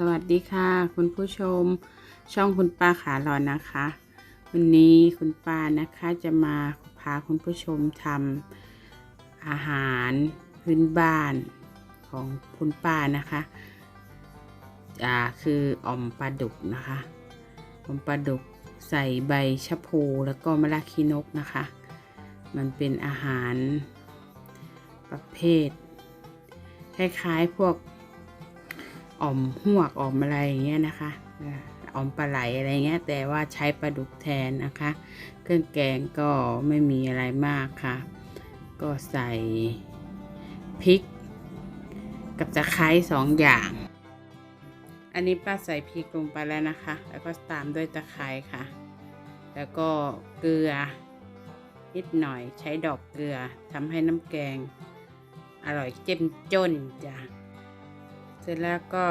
สวัสดีค่ะ คุณผู้ชม ช่องคุณป้าขาหลอนนะคะ วันนี้คุณป้านะคะจะมาพาคุณผู้ชมทำอาหารพื้นบ้านของคุณป้านะคะอ่าคืออ่อมปลาดุกนะคะอ่อมปลาดุกใส่ใบชะพูแล้วก็มะระขี้นกนะคะ มันเป็นอาหารประเภท คล้ายๆพวก อ่อมหวกอ่อมอะไรอย่างเงี้ยนะคะอ่อมปลาไหลอะไรเงี้ย แต่ว่าใช้ปลาดุกแทนนะคะ เครื่องแกงก็ไม่มีอะไรมากค่ะ ก็ใส่พริก กับตะไคร้สองอย่าง อันนี้ป้าใส่พริกลงไปแล้วนะคะ แล้วก็ตามด้วยตะไคร้ค่ะ แล้วก็เกลือนิดหน่อยใช้ดอกเกลือทำให้น้ำแกง อร่อยเจ้มจนจ้ะ ร็จแล้วก็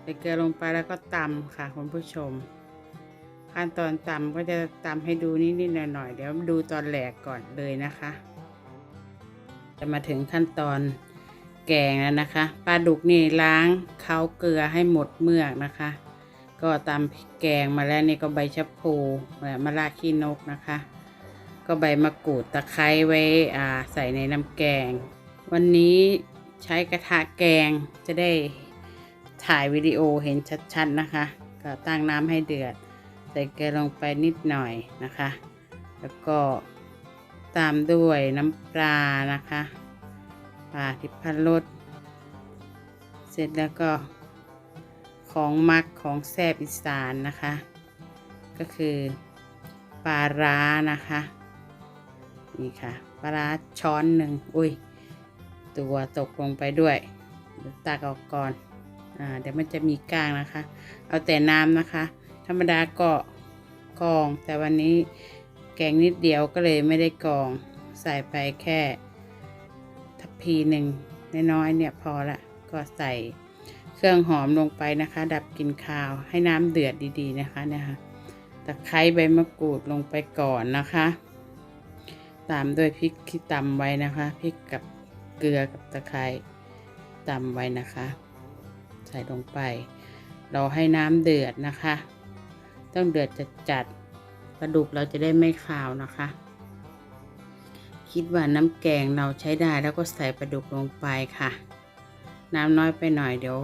ใส่เกลือลงไปแล้วก็ตำค่ะคุณผู้ชม ขั้นตอนตำก็จะตำให้ดูนิดๆหน่อยๆเดี๋ยวดูตอนแหลกก่อนเลยนะคะ จะมาถึงขั้นตอนแกงแล้วนะคะปลาดุกนี่ล้างเขาเกลือให้หมดเมือกนะคะ ก็ตำแกงมาแล้วนี่ก็ใบชะพูและมะระขี้นกนะคะ ก็ใบมะกรูดตะไคร้ไว้ใส่ในน้ำแกง วันนี้ ใช้กระทะแกงจะได้ถ่ายวิดีโอเห็นชัดๆนะคะ ก็ตั้งน้ำให้เดือด ใส่เกลือลงไปนิดหน่อยนะคะ แล้วก็ตามด้วยน้ำปลานะคะปลาทิพรสเสร็จแล้วก็ของมักของแซบอีสานนะคะ ก็คือปลาร้านะคะ นี่ค่ะ ปลาร้าช้อนหนึ่งอุ้ย ตัวตกลงไปด้วยตักออกก่อนอ่าเดี๋ยวมันจะมีก้างนะคะ เอาแต่น้ำนะคะ ธรรมดาก็กรอง แต่วันนี้แกงนิดเดียวก็เลยไม่ได้กรองใส่ไปแค่ทัพพีหนึ่งน้อยๆเนี่ยพอละก็ใส่เครื่องหอมลงไปนะคะ ดับกลิ่นคาวให้น้ำเดือดดีๆนะคะเนี่ยค่ะตะไคร้ใบมะกรูดลงไปก่อนนะคะ ตามด้วยพริกที่ตำไว้นะคะพริกกับ เกลือกับตะไคร้ตำไว้นะคะ ใส่ลงไป เราให้น้ำเดือดนะคะ ต้องเดือดจัดจัดปลาดุกเราจะได้ไม่คาวนะคะ คิดว่าน้ำแกงเราใช้ได้แล้วก็ใส่ปลาดุกลงไปค่ะ น้ำน้อยไปหน่อยเดี๋ยว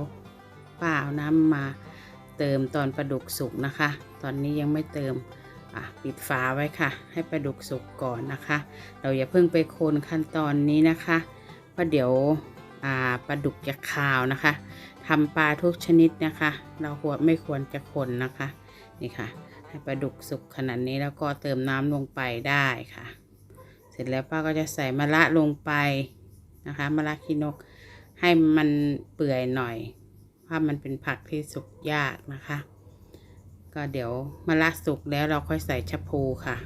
ป้าเอาน้ำมาเติมตอนปลาดุกสุกนะคะ ตอนนี้ยังไม่เติมปิดฝาไว้ค่ะ ให้ปลาดุกสุกก่อนนะคะ เราอย่าเพิ่งไปคนขั้นตอนนี้นะคะ ราะเดี๋ยวปลาดุกจะคาวนะคะทำปลาทุกชนิดนะคะ เราควรไม่ควรจะคนนะคะนี่ค่ะ ให้ปลาดุกสุกขนาดนี้แล้วก็เติมน้ำลงไปได้ค่ะ เสร็จแล้วป้าก็จะใส่มะระลงไปนะคะมะระขี้นกให้มันเปื่อยหน่อยเพราะมันเป็นผักที่สุกยากนะคะ ก็เดี๋ยวมะระสุกแล้วเราค่อยใส่ชะพูค่ะ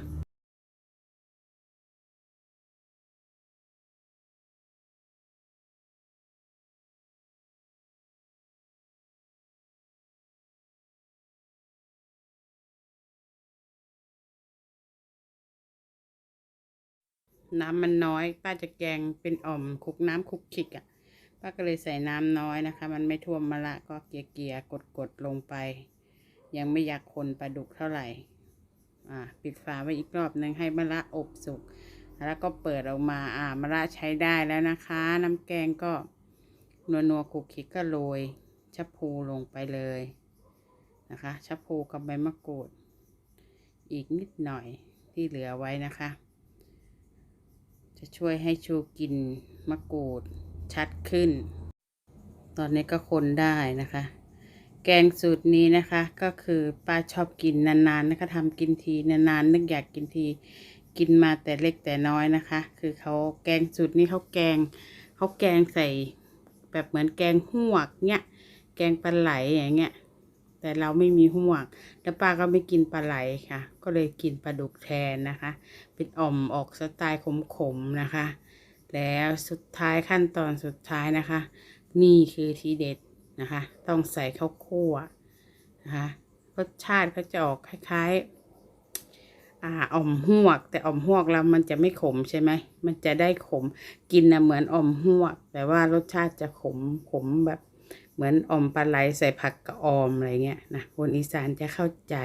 น้ำมันน้อย ป้าจะแกงเป็นอ่อมคลุกน้ำคลุกคิกอะ ป้าก็เลยใส่น้ำน้อยนะคะ มันไม่ท่วมมะละก็เกลี่ยๆกดลงไป ยังไม่อยากคนปลาดุกเท่าไหร่ อ่า ปิดฝาไว้อีกรอบหนึ่งให้มะระอบสุก แล้วก็เปิดออกมา อ่ามะระใช้ได้แล้วนะคะ น้ำแกงก็นัวนัวคลุกคิกก็โรยชะพูลงไปเลยนะคะชะพูกับใบมะกรูด อีกนิดหน่อยที่เหลือไว้นะคะ จะช่วยให้ชูกลิ่นมะกรูดชัดขึ้น ตอนนี้ก็คนได้นะคะ แกงสูตรนี้นะคะก็คือป้าชอบกินนานๆนะคะทำกินทีนานๆนึกอยากกินทีกินมาแต่เล็กแต่น้อยนะคะ คือเขาแกงสูตรนี้เขาแกงเขาแกงใส่แบบเหมือนแกงหวกเนี่ยแกงปลาไหลอย่างเงี้ย แต่เราไม่มีห่วกแล้วป้าก็ไม่กินปลาไหลค่ะ ก็เลยกินปลาดุกแทนนะคะ เป็นอ่อมออกสไตล์ขมๆนะคะ แล้วสุดท้ายขั้นตอนสุดท้ายนะคะ นี่คือทีเด็ดนะคะ ต้องใส่ข้าวคั่วนะคะรสชาติเขาจะออกคล้ายๆอ่าอ่อมหวก แต่อ่อมหวกเรามันจะไม่ขมใช่ไหมมันจะได้ขมกินนะเหมือนอ่อมหวก แต่ว่ารสชาติจะขมขมแบบ เหมือนอมปลาไหลใส่ผักกระออมอะไรเงี้ยนะคนอีสานจะเข้าใจ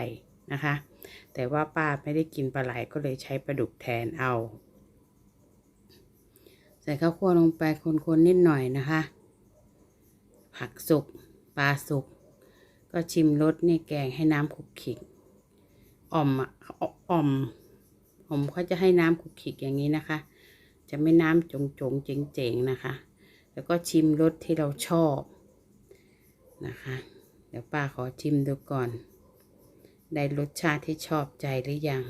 นะคะ แต่ว่าป้าไม่ได้กินปลาไหลก็เลยใช้ปลาดุกแทนเอา ใส่ข้าวคั่วลงไปคนๆนิดหน่อยนะคะ ผักสุกปลาสุก ก็ชิมรสนี่แกงให้น้ำขุกขิกอ่อมอะอ่อมผมเขาจะให้น้ำขุกขิกอย่างนี้นะคะ จะไม่น้ำจงจงๆเจ๋งๆนะคะ แล้วก็ชิมรสที่เราชอบ นะคะ เดี๋ยวป้าขอชิมดูก่อน ได้รสชาติที่ชอบใจหรือยัง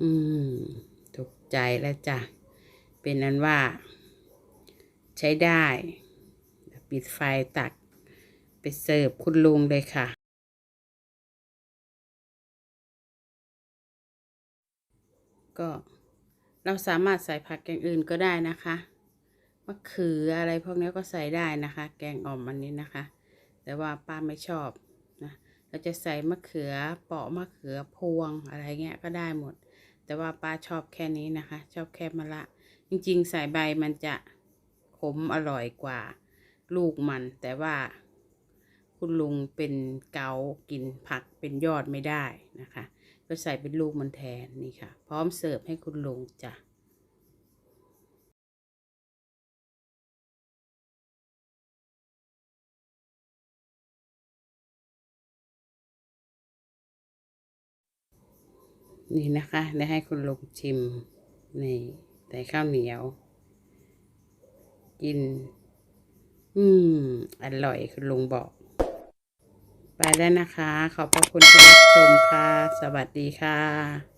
อืม ถูกใจแล้วจ้ะ เป็นนั้นว่า ใช้ได้ ปิดไฟตักไปเสิร์ฟคุณลุงเลยค่ะก็เราสามารถใส่ผักอย่างอื่นก็ได้นะคะ มะเขืออะไรพวกนี้ก็ใส่ได้นะคะ แกงอ่อมอันนี้นะคะ แต่ว่าป้าไม่ชอบนะเราจะใส่มะเขือเปาะมะเขือพวงอะไรเงี้ยก็ได้หมด แต่ว่าป้าชอบแค่นี้นะคะ ชอบแค่มะละ จริงๆ ใส่ใบมันจะขมอร่อยกว่าลูกมัน แต่ว่าคุณลุงเป็นเกากินผักเป็นยอดไม่ได้นะคะ ก็ใส่เป็นลูกมันแทนนี่ค่ะ พร้อมเสิร์ฟให้คุณลุงจ้ะ นี่นะคะ ได้ให้คุณลุงชิมนี่ใส่ข้าวเหนียว กิน อืม อร่อยคุณลุงบอก ไปแล้วนะคะ ขอบพระคุณที่รับชมค่ะ สวัสดีค่ะ